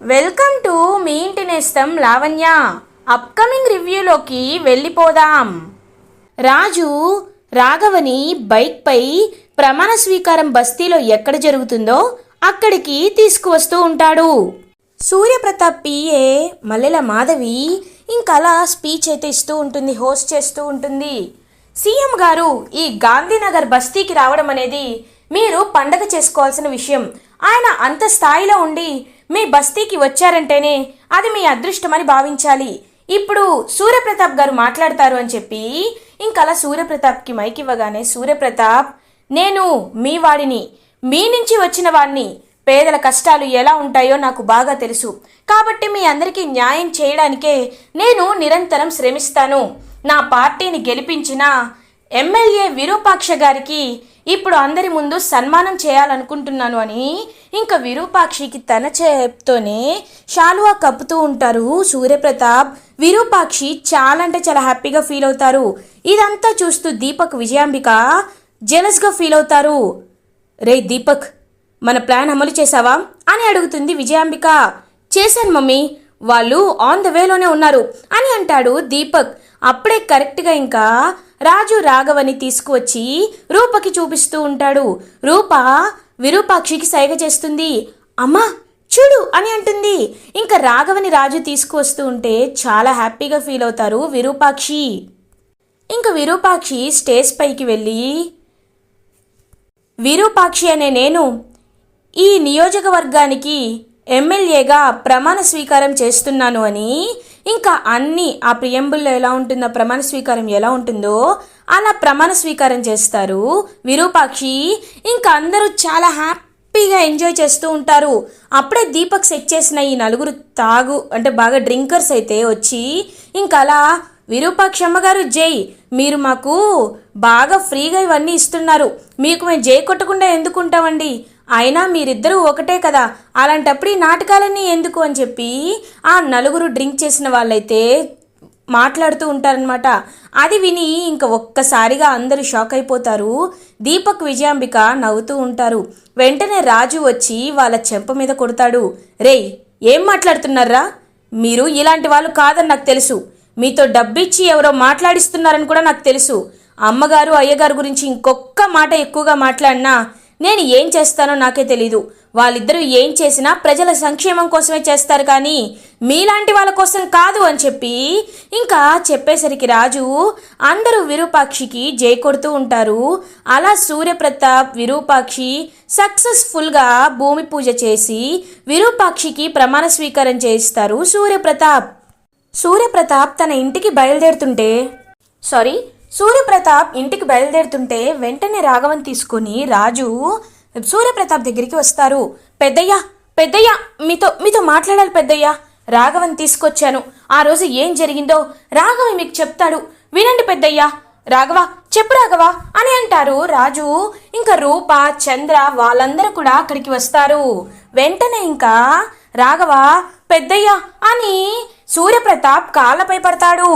Welcome to me ఇంటి నేస్తం Lavanya. Upcoming రివ్యూలోకి వెళ్ళిపోదాం. రాజు రాఘవని బైక్పై ప్రమాణ స్వీకారం బస్తీలో ఎక్కడ జరుగుతుందో అక్కడికి తీసుకువస్తూ ఉంటాడు. సూర్యప్రతాప్ పిఏ మల్లెల మాధవి ఇంకలా స్పీచ్ అయితే ఇస్తూ ఉంటుంది హోస్ట్ చేస్తూ ఉంటుంది. సీఎం గారు ఈ గాంధీనగర్ బస్తీకి రావడం అనేది మీరు పండగ చేసుకోవాల్సిన విషయం. ఆయన అంత స్థాయిలో ఉండి మీ బస్తీకి వచ్చారంటేనే అది మీ అదృష్టమని భావించాలి. ఇప్పుడు సూర్యప్రతాప్ గారు మాట్లాడతారు అని చెప్పి ఇంకలా సూర్యప్రతాప్కి మైక్ ఇవ్వగానే సూర్యప్రతాప్ నేను మీ వాడిని మీ నుంచి వచ్చిన వాడిని పేదల కష్టాలు ఎలా ఉంటాయో నాకు బాగా తెలుసు. కాబట్టి మీ అందరికీ న్యాయం చేయడానికే నేను నిరంతరం శ్రమిస్తాను. నా పార్టీని గెలిపించిన ఎమ్మెల్యే విరూపాక్ష గారికి ఇప్పుడు అందరి ముందు సన్మానం చేయాలనుకుంటున్నాను అని ఇంకా విరూపాక్షికి తన చేత్తోనే శాలువా కప్పుతూ ఉంటారు సూర్యప్రతాప్. విరూపాక్షి చాలా అంటే చాలా హ్యాపీగా ఫీల్ అవుతారు. ఇదంతా చూస్తూ దీపక్ విజయాంబిక జెలస్గా ఫీల్ అవుతారు. రే దీపక్ మన ప్లాన్ అమలు చేసావా అని అడుగుతుంది విజయాంబిక. చేశాను మమ్మీ వాళ్ళు ఆన్ ద వేలోనే ఉన్నారు అని అంటాడు దీపక్. అప్పుడే కరెక్ట్గా ఇంకా రాజు రాఘవని తీసుకువచ్చి రూపకి చూపిస్తూ ఉంటాడు. రూప విరూపాక్షికి సైగ చేస్తుంది. అమ్మా చూడు అని అంటుంది. ఇంకా రాఘవని రాజు తీసుకువస్తూ ఉంటే చాలా హ్యాపీగా ఫీల్ అవుతారు విరూపాక్షి. ఇంకా విరూపాక్షి స్టేజ్ పైకి వెళ్ళి విరూపాక్షి అనే నేను ఈ నియోజకవర్గానికి ఎమ్మెల్యేగా ప్రమాణ స్వీకారం చేస్తున్నాను అని ఇంకా అన్ని ఆ ప్రియంబుల్లో ఎలా ఉంటుందో ప్రమాణ స్వీకారం ఎలా ఉంటుందో అలా ప్రమాణ స్వీకారం చేస్తారు. విరూపాక్షి ఇంకా అందరూ చాలా హ్యాపీగా ఎంజాయ్ చేస్తూ ఉంటారు. అప్పుడే దీపక్ సెట్ చేసిన ఈ నలుగురు తాగు అంటే బాగా డ్రింకర్స్ అయితే వచ్చి ఇంకా అలా విరూపాక్షి అమ్మగారు జై మీరు మాకు బాగా ఫ్రీగా ఇవన్నీ ఇస్తున్నారు. మీకు మేము జై కొట్టకుండా ఎందుకు ఉంటామండి? అయినా మీరిద్దరూ ఒకటే కదా. అలాంటప్పుడు ఈ నాటకాలన్నీ ఎందుకు అని చెప్పి ఆ నలుగురు డ్రింక్ చేసిన వాళ్ళైతే మాట్లాడుతూ ఉంటారనమాట అది విని ఇంక ఒక్కసారిగా అందరూ షాక్ అయిపోతారు. దీపక్ విజయాంబిక నవ్వుతూ ఉంటారు. వెంటనే రాజు వచ్చి వాళ్ళ చెంప మీద కొడతాడు. రేయ్ ఏం మాట్లాడుతున్నారా మీరు ఇలాంటి వాళ్ళు కాదని నాకు తెలుసు. మీతో డబ్బిచ్చి ఎవరో మాట్లాడిస్తున్నారని కూడా నాకు తెలుసు. అమ్మగారు అయ్యగారు గురించి ఇంకొక్క మాట ఎక్కువగా మాట్లాడినా నేను ఏం చేస్తానో నాకే తెలీదు. వాళ్ళిద్దరూ ఏం చేసినా ప్రజల సంక్షేమం కోసమే చేస్తారు కానీ మీలాంటి వాళ్ళ కోసం కాదు అని చెప్పి ఇంకా చెప్పేసరికి రాజు అందరూ విరూపాక్షికి జై కొడుతూ ఉంటారు. అలా సూర్యప్రతాప్ విరూపాక్షి సక్సెస్ఫుల్గా భూమి పూజ చేసి విరూపాక్షికి ప్రమాణ స్వీకారం చేయిస్తారు సూర్యప్రతాప్. సూర్యప్రతాప్ తన ఇంటికి బయలుదేరుతుంటే సారీ సూర్యప్రతాప్ ఇంటికి బయలుదేరుతుంటే వెంటనే రాఘవన్ తీసుకొని రాజు సూర్యప్రతాప్ దగ్గరికి వస్తారు. పెద్దయ్య పెద్దయ్య మీతో మీతో మాట్లాడాలి పెద్దయ్య. రాఘవన్ తీసుకొచ్చాను. ఆ రోజు ఏం జరిగిందో రాఘవ మీకు చెప్తాడు. వినండి పెద్దయ్య. రాఘవ చెప్పు రాఘవ అని అంటారు. రాజు ఇంకా రూప చంద్ర వాళ్ళందరూ కూడా అక్కడికి వస్తారు. వెంటనే ఇంకా రాఘవ పెద్దయ్య అని సూర్యప్రతాప్ కాళ్ళపై పడతాడు.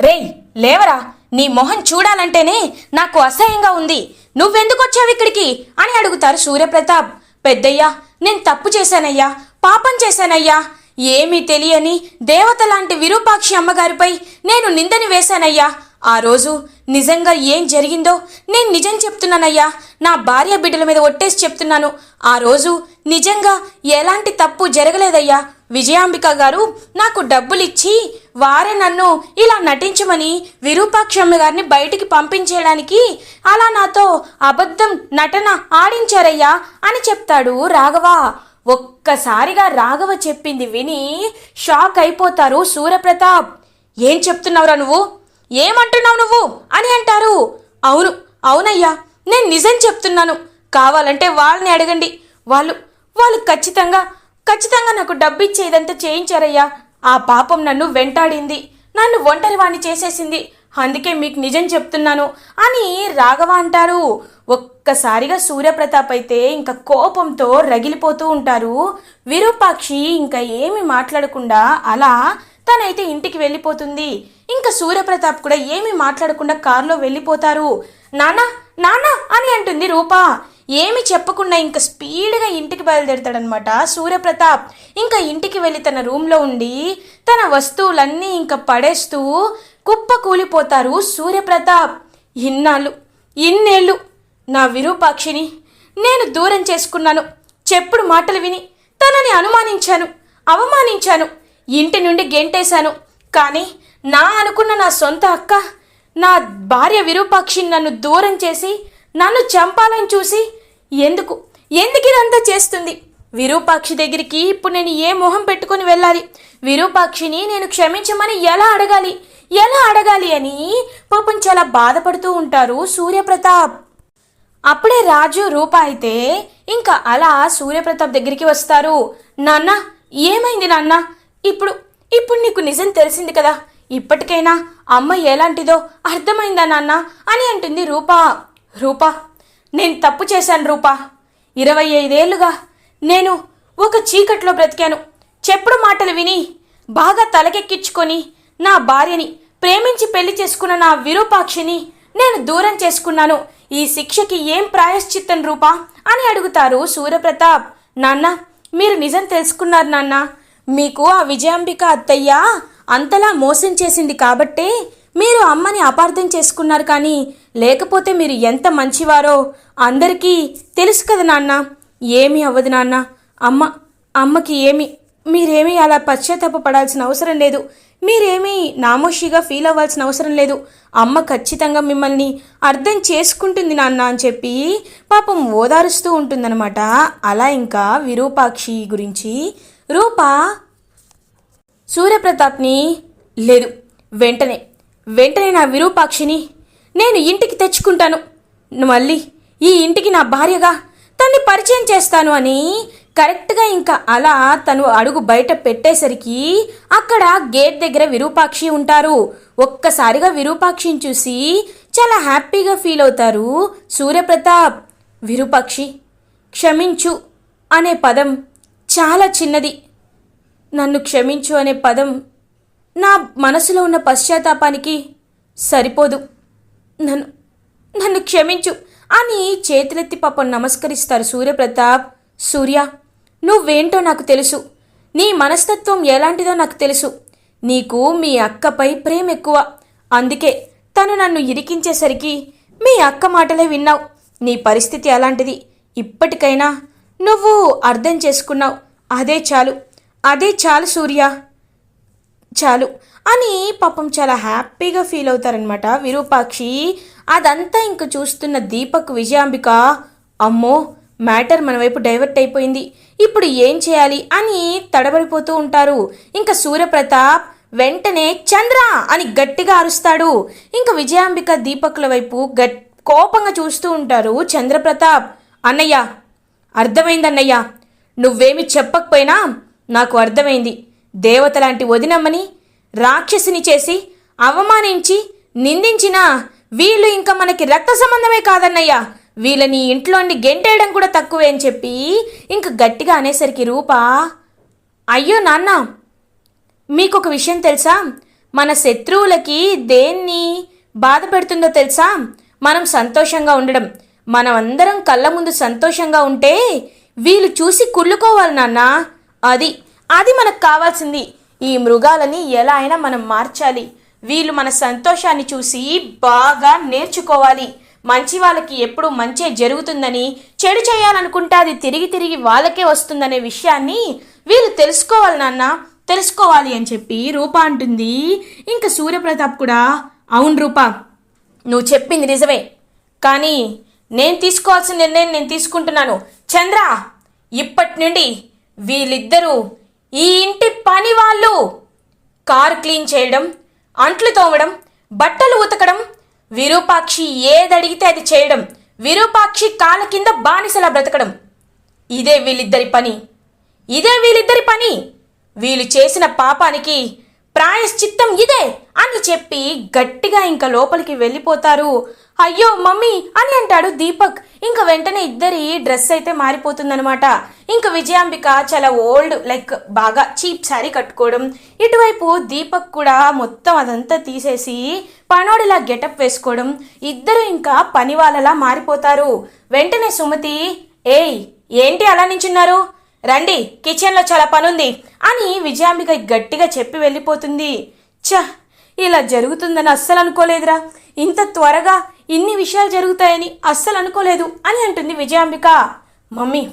రేయ్ లేవరా. నీ మొహం చూడాలంటేనే నాకు అసహ్యంగా ఉంది. నువ్వెందుకు వచ్చావు ఇక్కడికి? అని అడుగుతారు సూర్యప్రతాప్. పెద్దయ్యా నేను తప్పు చేశానయ్యా. పాపం చేశానయ్యా. ఏమీ తెలియని దేవత లాంటి విరూపాక్షి అమ్మగారిపై నేను నిందని వేశానయ్యా. ఆ రోజు నిజంగా ఏం జరిగిందో నేను నిజం చెప్తున్నానయ్యా. నా భార్య బిడ్డల మీద ఒట్టేసి చెప్తున్నాను. ఆ రోజు నిజంగా ఎలాంటి తప్పు జరగలేదయ్యా. విజయాంబిక గారు నాకు డబ్బులిచ్చి వారే నన్ను ఇలా నటించమని విరూపాక్షమ్మ గారిని బయటికి పంపించేయడానికి అలా నాతో అబద్ధం నటన ఆడించారయ్యా అని చెప్తాడు రాఘవ. ఒక్కసారిగా రాఘవ చెప్పింది విని షాక్ అయిపోతారు సూర్యప్రతాప్ ఏం చెప్తున్నావురా నువ్వు? ఏమంటున్నావు నువ్వు? అని అంటారు. అవును అవునయ్యా నేను నిజం చెప్తున్నాను. కావాలంటే వాళ్ళని అడగండి. వాళ్ళు వాళ్ళు ఖచ్చితంగా ఖచ్చితంగా నాకు డబ్బు ఇచ్చేదంతా చేయించారయ్యా. ఆ పాపం నన్ను వెంటాడింది. నన్ను ఒంటరివాణ్ణి చేసేసింది. అందుకే మీకు నిజం చెప్తున్నాను అని రాఘవ అంటారు. ఒక్కసారిగా సూర్యప్రతాప్ అయితే ఇంకా కోపంతో రగిలిపోతూ ఉంటారు. విరూపాక్షి ఇంకా ఏమి మాట్లాడకుండా అలా తనైతే ఇంటికి వెళ్ళిపోతుంది. ఇంకా సూర్యప్రతాప్ కూడా ఏమీ మాట్లాడకుండా కారులో వెళ్ళిపోతారు. నానా నానా అని అంటుంది రూపా. ఏమి చెప్పకుండా ఇంకా స్పీడ్గా ఇంటికి బయలుదేరుతాడనమాట సూర్యప్రతాప్. ఇంకా ఇంటికి వెళ్ళి తన రూమ్లో ఉండి తన వస్తువులన్నీ ఇంకా పడేస్తూ కుప్ప కూలిపోతారు సూర్యప్రతాప్. ఇన్నాళ్ళు ఇన్నేళ్ళు నా విరూపాక్షిని నేను దూరం చేసుకున్నాను. చెప్పుడు మాటలు విని తనని అనుమానించాను అవమానించాను ఇంటి నుండి గెంటేశాను. కానీ నా అనుకున్న నా సొంత అక్క నా భార్య విరూపాక్షిని నన్ను దూరం చేసి నన్ను చంపాలని చూసి ఎందుకు? ఎందుకు ఇదంతా చేస్తుంది? విరూపాక్షి దగ్గరికి ఇప్పుడు నేను ఏ మొహం పెట్టుకుని వెళ్ళాలి? విరూపాక్షిని నేను క్షమించమని ఎలా అడగాలి? ఎలా అడగాలి అని పాపం చాలా బాధపడుతూ ఉంటారు సూర్యప్రతాప్. అప్పుడే రాజు రూప అయితే ఇంకా అలా సూర్యప్రతాప్ దగ్గరికి వస్తారు. నాన్న ఏమైంది నాన్న? ఇప్పుడు ఇప్పుడు నీకు నిజం తెలిసింది కదా? ఇప్పటికైనా అమ్మ ఎలాంటిదో అర్థమైందా నాన్న? అని అంటుంది రూపా. రూపా నేను తప్పు చేశాను రూపా. ఇరవై ఐదేళ్ళుగా నేను ఒక చీకట్లో బ్రతికాను. చెప్పుడు మాటలు విని బాగా తలకెక్కించుకొని నా భార్యని ప్రేమించి పెళ్ళి చేసుకున్న నా విరూపాక్షిని నేను దూరం చేసుకున్నాను. ఈ శిక్షకి ఏం ప్రాయశ్చిత్తం రూపా అని అడుగుతారు సూర్యప్రతాప్ నాన్న మీరు నిజం తెలుసుకున్నారు నాన్న. మీకు ఆ విజయాంబిక అత్తయ్య అంతలా మోసం చేసింది కాబట్టే మీరు అమ్మని అపార్థం చేసుకున్నారు కానీ లేకపోతే మీరు ఎంత మంచివారో అందరికీ తెలుసు కదా నాన్న. ఏమీ అవ్వదు నాన్న. అమ్మ అమ్మకి ఏమి మీరేమీ అలా పశ్చాత్తాప పడాల్సిన అవసరం లేదు. మీరేమీ నామోషిగా ఫీల్ అవ్వాల్సిన అవసరం లేదు. అమ్మ ఖచ్చితంగా మిమ్మల్ని అర్థం చేసుకుంటుంది నాన్న అని చెప్పి పాపం ఓదారుస్తూ ఉంటుందన్నమాట. అలా ఇంకా విరూపాక్షి గురించి రూప సూర్యప్రతాప్ని లేదు. వెంటనే వెంటనే నా విరూపాక్షిని నేను ఇంటికి తెచ్చుకుంటాను. మళ్ళీ ఈ ఇంటికి నా భార్యగా తన్ని పరిచయం చేస్తాను అని కరెక్ట్గా ఇంకా అలా తను అడుగు బయట పెట్టేసరికి అక్కడ గేట్ దగ్గర విరూపాక్షి ఉంటారు. ఒక్కసారిగా విరూపాక్షిని చూసి చాలా హ్యాపీగా ఫీల్ అవుతారు. సూర్యప్రతాప్ విరూపాక్షి క్షమించు అనే పదం చాలా చిన్నది. నన్ను క్షమించు అనే పదం నా మనసులో ఉన్న పశ్చాత్తాపానికి సరిపోదు. నన్ను నన్ను క్షమించు. అని చేతులెత్తి పాపం నమస్కరిస్తారు సూర్యప్రతాప్. సూర్య నువ్వేంటో నాకు తెలుసు. నీ మనస్తత్వం ఎలాంటిదో నాకు తెలుసు. నీకు మీ అక్కపై ప్రేమ ఎక్కువ. అందుకే తను నన్ను ఇరికించేసరికి మీ అక్క మాటలే విన్నావు. నీ పరిస్థితి అలాంటిది. ఇప్పటికైనా నువ్వు అర్థం చేసుకున్నావు. అదే చాలు. అదే చాలు సూర్య. చాలు. అని పాపం చాలా హ్యాపీగా ఫీల్ అవుతారనమాట విరూపాక్షి అదంతా ఇంక చూస్తున్న దీపక్ విజయాంబిక అమ్మో మ్యాటర్ మన వైపు డైవర్ట్ అయిపోయింది. ఇప్పుడు ఏం చేయాలి అని తడబడిపోతూ ఉంటారు. ఇంకా సూర్యప్రతాప్ వెంటనే చంద్ర అని గట్టిగా అరుస్తాడు. ఇంకా విజయాంబిక దీపక్ల వైపు గట్ కోపంగా చూస్తూ ఉంటారు చంద్రప్రతాప్. అన్నయ్య అర్థమైందన్నయ్య. నువ్వేమి చెప్పకపోయినా నాకు అర్థమైంది. దేవత లాంటి వదినమ్మని రాక్షసిని చేసి అవమానించి నిందించినా వీళ్ళు ఇంకా మనకి రక్త సంబంధమే కాదన్నయ్యా. వీళ్ళని ఇంట్లోని గెంటేయడం కూడా తక్కువే అని చెప్పి ఇంక గట్టిగా అనేసరికి రూప అయ్యో నాన్న మీకు ఒక విషయం తెలుసా? మన శత్రువులకి దేన్ని బాధ పెడుతుందో తెలుసా? మనం సంతోషంగా ఉండడం. మనం అందరం కళ్ళ ముందు సంతోషంగా ఉంటే వీళ్ళు చూసి కుళ్ళుకోవాలి నాన్న. అది అది మనకు కావాల్సింది. ఈ మృగాలని ఎలా అయినా మనం మార్చాలి. వీళ్ళు మన సంతోషాన్ని చూసి బాగా నేర్చుకోవాలి. మంచి వాళ్ళకి ఎప్పుడు మంచే జరుగుతుందని చెడు చేయాలనుకుంటే అది తిరిగి తిరిగి వాళ్ళకే వస్తుందనే విషయాన్ని వీళ్ళు తెలుసుకోవాలి నాన్న. తెలుసుకోవాలి అని చెప్పి రూప అంటుంది. ఇంకా సూర్యప్రతాప్ కూడా అవును రూప నువ్వు చెప్పింది నిజమే. కానీ నేను తీసుకోవాల్సిన నిర్ణయం నేను తీసుకుంటున్నాను. చంద్ర ఇప్పటి నుండి వీళ్ళిద్దరూ ఈ ఇంటి పని వాళ్ళు. కారు క్లీన్ చేయడం అంట్లు తోమడం బట్టలు ఉతకడం విరూపాక్షి ఏదడిగితే అది చేయడం విరూపాక్షి కాళ్ళ కింద బానిసలా బ్రతకడం. ఇదే వీళ్ళిద్దరి పని. ఇదే వీళ్ళిద్దరి పని. వీళ్ళు చేసిన పాపానికి ప్రాయశ్చిత్తం ఇదే అని చెప్పి గట్టిగా ఇంకా లోపలికి వెళ్ళిపోతారు అయ్యో మమ్మీ అని అంటాడు దీపక్. ఇంకా వెంటనే ఇద్దరి డ్రెస్ అయితే మారిపోతుందనమాట ఇంకా విజయాంబిక చాలా ఓల్డ్ లైక్ బాగా చీప్ శారీ కట్టుకోవడం. ఇటువైపు దీపక్ కూడా మొత్తం అదంతా తీసేసి పనోడిలా గెటప్ వేసుకోవడం. ఇద్దరు ఇంకా పని వాళ్ళలా మారిపోతారు. వెంటనే సుమతి ఏయ్ ఏంటి అలా నించున్నారు? రండి కిచెన్లో చాలా పనుంది అని విజయాంబిక గట్టిగా చెప్పి వెళ్ళిపోతుంది. చ ఇలా జరుగుతుందని అస్సలు అనుకోలేదురా. ఇంత త్వరగా ఇన్ని విషయాలు జరుగుతాయని అస్సలు అనుకోలేదు అని అంటుంది విజయాంబిక. మమ్మీ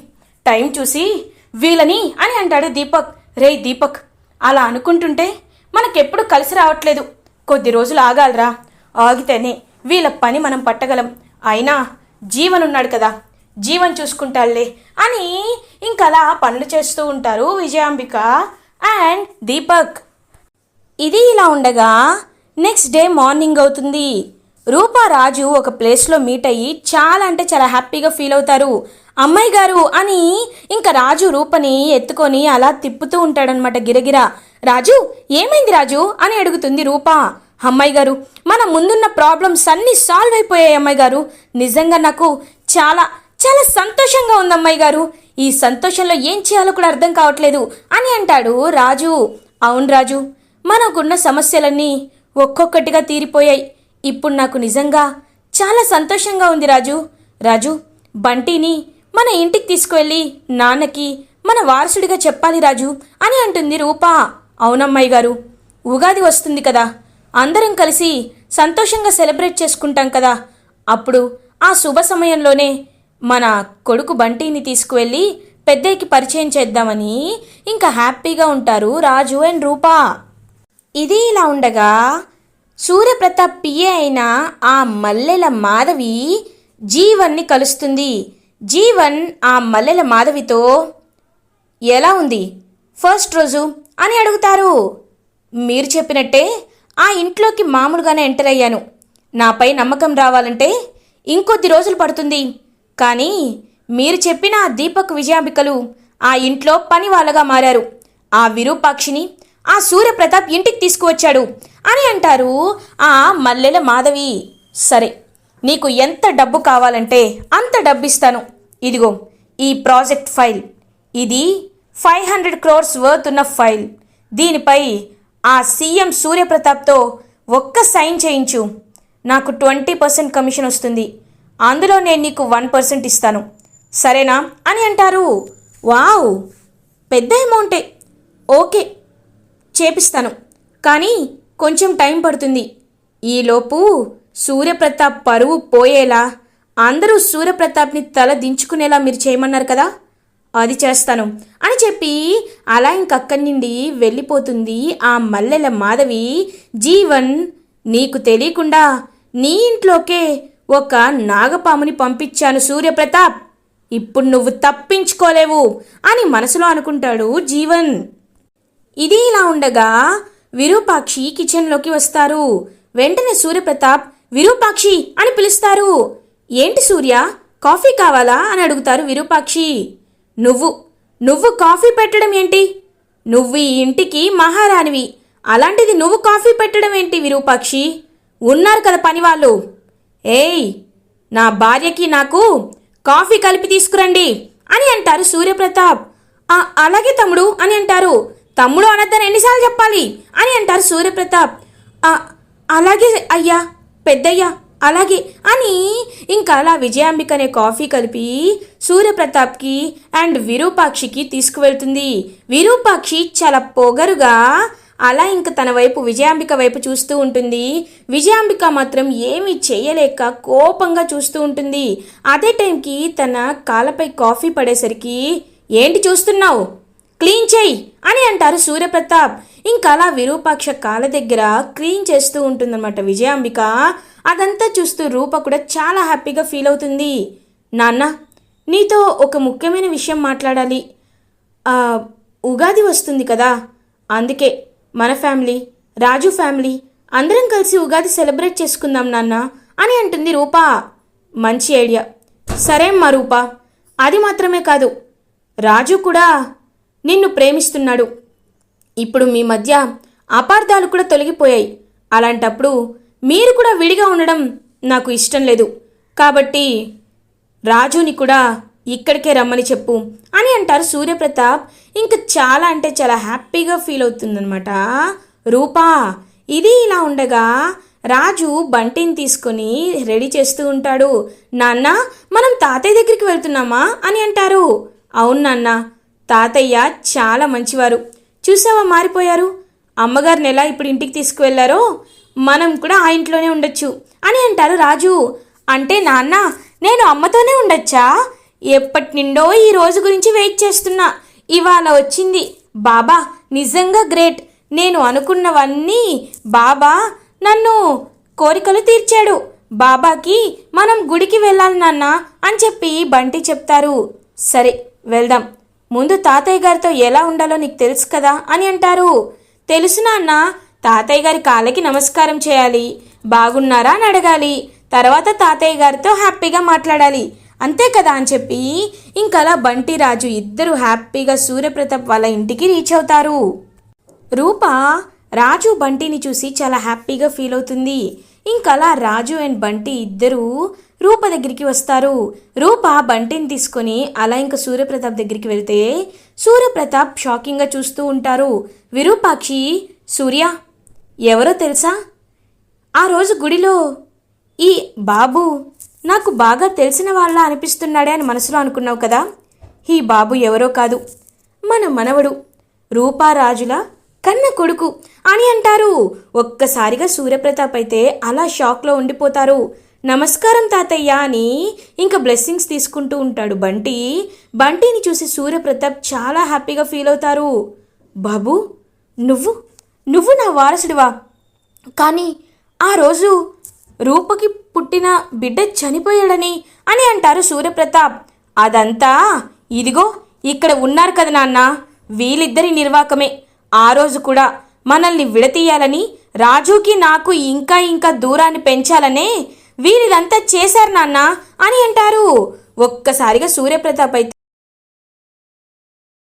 టైం చూసి వీళ్ళని అని అంటాడు దీపక్. రే దీపక్ అలా అనుకుంటుంటే మనకెప్పుడు కలిసి రావట్లేదు. కొద్ది రోజులు ఆగాలరా. ఆగితేనే వీళ్ళ పని మనం పట్టగలం. అయినా జీవన్ ఉన్నాడు కదా జీవన్ చూసుకుంటాళ్ళే అని ఇంకలా పనులు చేస్తూ ఉంటారు విజయాంబిక అండ్ దీపక్. ఇది ఇలా ఉండగా నెక్స్ట్ డే మార్నింగ్ అవుతుంది. రూపా రాజు ఒక ప్లేస్లో మీట్ అయ్యి చాలా అంటే చాలా హ్యాపీగా ఫీల్ అవుతారు. అమ్మాయి గారు అని ఇంకా రాజు రూపని ఎత్తుకొని అలా తిప్పుతూ ఉంటాడనమాట గిరగిరా. రాజు ఏమైంది రాజు? అని అడుగుతుంది రూపా. అమ్మాయి గారు మన ముందున్న ప్రాబ్లమ్స్ అన్నీ సాల్వ్ అయిపోయాయి అమ్మాయి గారు. నిజంగా నాకు చాలా చాలా సంతోషంగా ఉంది అమ్మాయి గారు. ఈ సంతోషంలో ఏం చేయాలో కూడా అర్థం కావట్లేదు అని అంటాడు రాజు. అవును రాజు మనకున్న సమస్యలన్నీ ఒక్కొక్కటిగా తీరిపోయాయి. ఇప్పుడు నాకు నిజంగా చాలా సంతోషంగా ఉంది రాజు. రాజు బంటిని మన ఇంటికి తీసుకువెళ్ళి నాన్నకి మన వారసుడిగా చెప్పాలి రాజు అని అంటుంది రూపా. అవునమ్మాయి గారు ఉగాది వస్తుంది కదా. అందరం కలిసి సంతోషంగా సెలబ్రేట్ చేసుకుంటాం కదా. అప్పుడు ఆ శుభ సమయంలోనే మన కొడుకు బంటిని తీసుకువెళ్ళి పెద్దయ్యకి పరిచయం చేద్దామని ఇంకా హ్యాపీగా ఉంటారు రాజు అండ్ రూపా. ఇది ఇలా ఉండగా సూర్యప్రతాప్ పిఏ అయిన ఆ మల్లెల మాధవి జీవన్ని కలుస్తుంది. జీవన్ ఆ మల్లెల మాధవితో ఎలా ఉంది? ఫస్ట్ రోజు? అని అడుగుతారు. మీరు చెప్పినట్టే ఆ ఇంట్లోకి మామూలుగానే ఎంటర్ అయ్యాను. నాపై నమ్మకం రావాలంటే ఇంకొద్ది రోజులు పడుతుంది. కానీ మీరు చెప్పిన ఆ దీపక్ విజయాంబికలు ఆ ఇంట్లో పని వాళ్ళగా మారారు. ఆ విరూపాక్షిని ఆ సూర్యప్రతాప్ ఇంటికి తీసుకువచ్చాడు. అని అంటారు ఆ మల్లెల మాధవి సరే నీకు ఎంత డబ్బు కావాలంటే అంత డబ్బు ఇస్తాను ఇదిగో ఈ ప్రాజెక్ట్ ఫైల్. ఇది ఫైవ్ హండ్రెడ్ క్రోర్స్ వర్త్ ఉన్న ఫైల్. దీనిపై ఆ సీఎం సూర్యప్రతాప్తో ఒక్క సైన్ చేయించు. నాకు ట్వంటీ పర్సెంట్ కమిషన్ వస్తుంది. అందులో నేను నీకు వన్ పర్సెంట్ ఇస్తాను. సరేనా? అని అంటారు. వావ్ పెద్ద అమౌంటే. ఓకే చేపిస్తాను. కానీ కొంచెం టైం పడుతుంది. ఈలోపు సూర్యప్రతాప్ పరువు పోయేలా అందరూ సూర్యప్రతాప్ని తల దించుకునేలా మీరు చేయమన్నారు కదా? అది చేస్తాను అని చెప్పి అలా ఇంకక్కడి నుండి వెళ్ళిపోతుంది ఆ మల్లెల మాధవి. జీవన్ నీకు తెలియకుండా నీ ఇంట్లోకే ఒక నాగపాముని పంపించాను సూర్యప్రతాప్. ఇప్పుడు నువ్వు తప్పించుకోలేవు అని మనసులో అనుకుంటాడు జీవన్. ఇది ఇలా ఉండగా విరూపాక్షి కిచెన్లోకి వస్తారు. వెంటనే సూర్యప్రతాప్ విరూపాక్షి అని పిలుస్తారు. ఏంటి సూర్య కాఫీ కావాలా? అని అడుగుతారు విరూపాక్షి. నువ్వు నువ్వు కాఫీ పెట్టడం ఏంటి? నువ్వు ఈ ఇంటికి మహారాణివి. అలాంటిది నువ్వు కాఫీ పెట్టడం ఏంటి విరూపాక్షి? ఉన్నారు కదా పనివాళ్ళు. ఏయ్ నా భార్యకి నాకు కాఫీ కలిపి తీసుకురండి అని అంటారు సూర్యప్రతాప్. అలాగే తమ్ముడు అని అంటారు. తమ్ముడు అనద్దని ఎన్నిసార్లు చెప్పాలి? అని అంటారు సూర్యప్రతాప్. అలాగే అయ్యా పెద్దయ్యా అలాగే అని ఇంకా అలా విజయాంబిక అనే కాఫీ కలిపి సూర్యప్రతాప్కి అండ్ విరూపాక్షికి తీసుకువెళ్తుంది. విరూపాక్షి చాలా పొగరుగా అలా ఇంక తన వైపు విజయాంబిక వైపు చూస్తూ ఉంటుంది. విజయాంబిక మాత్రం ఏమీ చేయలేక కోపంగా చూస్తూ ఉంటుంది. అదే టైంకి తన కాళ్ళపై కాఫీ పడేసరికి ఏంటి చూస్తున్నావు? క్లీన్ చేయి అని అంటారు సూర్యప్రతాప్. ఇంకా అలా విరూపాక్ష కాళ్ళ దగ్గర క్లీన్ చేస్తూ ఉంటుందన్నమాట విజయాంబిక. అదంతా చూస్తూ రూప కూడా చాలా హ్యాపీగా ఫీల్ అవుతుంది. నాన్న నీతో ఒక ముఖ్యమైన విషయం మాట్లాడాలి. ఉగాది వస్తుంది కదా. అందుకే మన ఫ్యామిలీ రాజు ఫ్యామిలీ అందరం కలిసి ఉగాది సెలబ్రేట్ చేసుకుందాం నాన్న అని అంటుంది రూపా. మంచి ఐడియా. సరే అమ్మా రూపా. అది మాత్రమే కాదు రాజు కూడా నిన్ను ప్రేమిస్తున్నాడు. ఇప్పుడు మీ మధ్య అపార్థాలు కూడా తొలగిపోయాయి. అలాంటప్పుడు మీరు కూడా విడిగా ఉండడం నాకు ఇష్టం లేదు. కాబట్టి రాజుని కూడా ఇక్కడికే రమ్మని చెప్పు అని అంటారు సూర్యప్రతాప్. ఇంకా చాలా అంటే చాలా హ్యాపీగా ఫీల్ అవుతుందనమాట రూపా ఇది ఇలా ఉండగా రాజు బంటిని తీసుకొని రెడీ చేస్తూ ఉంటాడు. నాన్న మనం తాతయ్య దగ్గరికి వెళ్తున్నామా అని అంటారు. అవును నాన్న తాతయ్య చాలా మంచివారు. చూసావా మారిపోయారు? అమ్మగారిని ఎలా ఇప్పుడు ఇంటికి తీసుకువెళ్ళారో? మనం కూడా ఆ ఇంట్లోనే ఉండొచ్చు. అని అంటారు రాజు. అంటే నాన్న నేను అమ్మతోనే ఉండొచ్చా? ఎప్పటి నిండో ఈ రోజు గురించి వెయిట్ చేస్తున్నా. ఇవాళ వచ్చింది. బాబా నిజంగా గ్రేట్. నేను అనుకున్నవన్నీ బాబా నన్ను కోరికలు తీర్చాడు. బాబాకి మనం గుడికి వెళ్ళాలి నాన్న అని చెప్పి బంటి చెప్తారు. సరే వెళ్దాం. ముందు తాతయ్య గారితో ఎలా ఉండాలో నీకు తెలుసు కదా అని అంటారు. తెలుసు నాన్న తాతయ్య గారి కాళ్ళకి నమస్కారం చేయాలి. బాగున్నారా అని అడగాలి. తర్వాత తాతయ్య గారితో హ్యాపీగా మాట్లాడాలి. అంతే కదా అని చెప్పి ఇంకలా బంటి రాజు ఇద్దరు హ్యాపీగా సూర్యప్రతాప్ వాళ్ళ ఇంటికి రీచ్ అవుతారు. రూప రాజు బంటిని చూసి చాలా హ్యాపీగా ఫీల్ అవుతుంది. ఇంకలా రాజు అండ్ బంటి ఇద్దరూ రూప దగ్గరికి వస్తారు. రూప బంటిని తీసుకొని అలా ఇంకా సూర్యప్రతాప్ దగ్గరికి వెళ్తే సూర్యప్రతాప్ షాకింగ్గా చూస్తూ ఉంటారు. విరూపాక్షి సూర్య ఎవరో తెలుసా? ఆ రోజు గుడిలో ఈ బాబు నాకు బాగా తెలిసిన వాళ్ళ అనిపిస్తున్నాడే అని మనసులో అనుకున్నావు కదా? ఈ బాబు ఎవరో కాదు. మన మనవడు రూపారాజుల కన్న కొడుకు అని అంటారు. ఒక్కసారిగా సూర్యప్రతాప్ అయితే అలా షాక్లో ఉండిపోతారు. నమస్కారం తాతయ్య అని ఇంకా బ్లెస్సింగ్స్ తీసుకుంటూ ఉంటాడు బంటి. బంటిని చూసి సూర్యప్రతాప్ చాలా హ్యాపీగా ఫీల్ అవుతారు. బాబు నువ్వు? నువ్వు నా వారసుడివా? కానీ ఆ రోజు రూపకి పుట్టిన బిడ్డ చనిపోయాడని అని అంటారు సూర్యప్రతాప్. అదంతా ఇదిగో ఇక్కడ ఉన్నారు కదా నాన్న. వీళ్ళిద్దరి నిర్వాకమే. ఆ రోజు కూడా మనల్ని విడతీయాలని రాజుకి నాకు ఇంకా ఇంకా దూరాన్ని పెంచాలనే వీరిదంతా చేశారు నాన్న అని అంటారు. ఒక్కసారిగా సూర్యప్రతాప్ అయితే